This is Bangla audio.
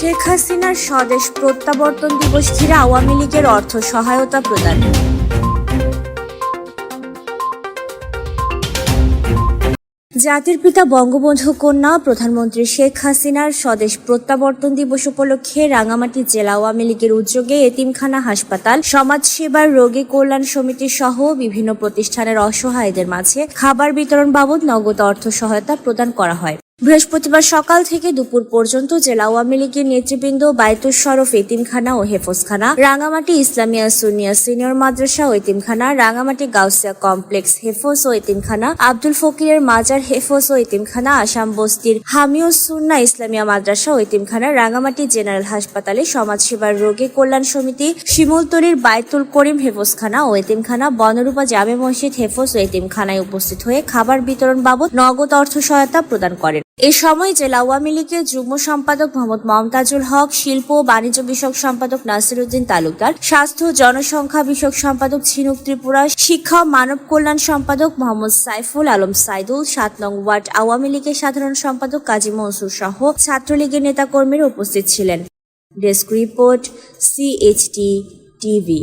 শেখ হাসিনার স্বদেশ প্রত্যাবর্তন দিবস ঘিরে আওয়ামী লীগের অর্থ সহায়তা প্রদান। জাতির পিতা বঙ্গবন্ধু কন্যা, প্রধানমন্ত্রী শেখ হাসিনার স্বদেশ প্রত্যাবর্তন দিবস উপলক্ষে রাঙামাটি জেলা আওয়ামী লীগের উদ্যোগে এতিমখানা হাসপাতাল, সমাজসেবার, রোগী কল্যাণ সমিতি সহ বিভিন্ন প্রতিষ্ঠানের অসহায়দের মাঝে খাবার বিতরণ বাবদ নগদ অর্থ সহায়তা প্রদান করা হয়। বৃহস্পতিবার সকাল থেকে দুপুর পর্যন্ত জেলা আওয়ামী লীগের নেতৃবৃন্দ বায়তুল শরফ, এতিমখানা ও হেফজখানা, রাঙামাটি ইসলামিয়া সুনিয়া সিনিয়র মাদ্রাসা ও এতিমখানা, রাঙামাটি গাউসিয়া কমপ্লেক্স হেফজ ও এতিমখানা, আব্দুল ফকিরের মাজার হেফজ ও এতিমখানা, আসাম বস্তির হামিও সুন্না ইসলামিয়া মাদ্রাসা ও এতিমখানা, রাঙামাটি জেনারেল হাসপাতালে সমাজসেবার রোগী কল্যাণ সমিতি, শিমুলতলির বায়তুল করিম হেফজখানা ও এতিমখানা, বনরূপা জামে মসজিদ হেফজ ও এতিমখানায় উপস্থিত হয়ে খাবার বিতরণ বাবদ নগদ অর্থ সহায়তা প্রদান করেন। এ সময় জেলা আওয়ামী লীগের যুগ্ম সম্পাদক মোহাম্মদ মমতাজুল হক, শিল্প ও বাণিজ্য বিষয়ক সম্পাদক নাসিরুদ্দিন তালুকদার, স্বাস্থ্য জনসংখ্যা বিষয়ক সম্পাদক ঝিনুক ত্রিপুরা, শিক্ষা মানব কল্যাণ সম্পাদক মোহাম্মদ সাইফুল আলম সাইদুল, সাত নং ওয়ার্ড আওয়ামী লীগের সাধারণ সম্পাদক কাজী মনসুর সহ ছাত্রলীগের নেতাকর্মীরা উপস্থিত ছিলেন। Desk report CHT TV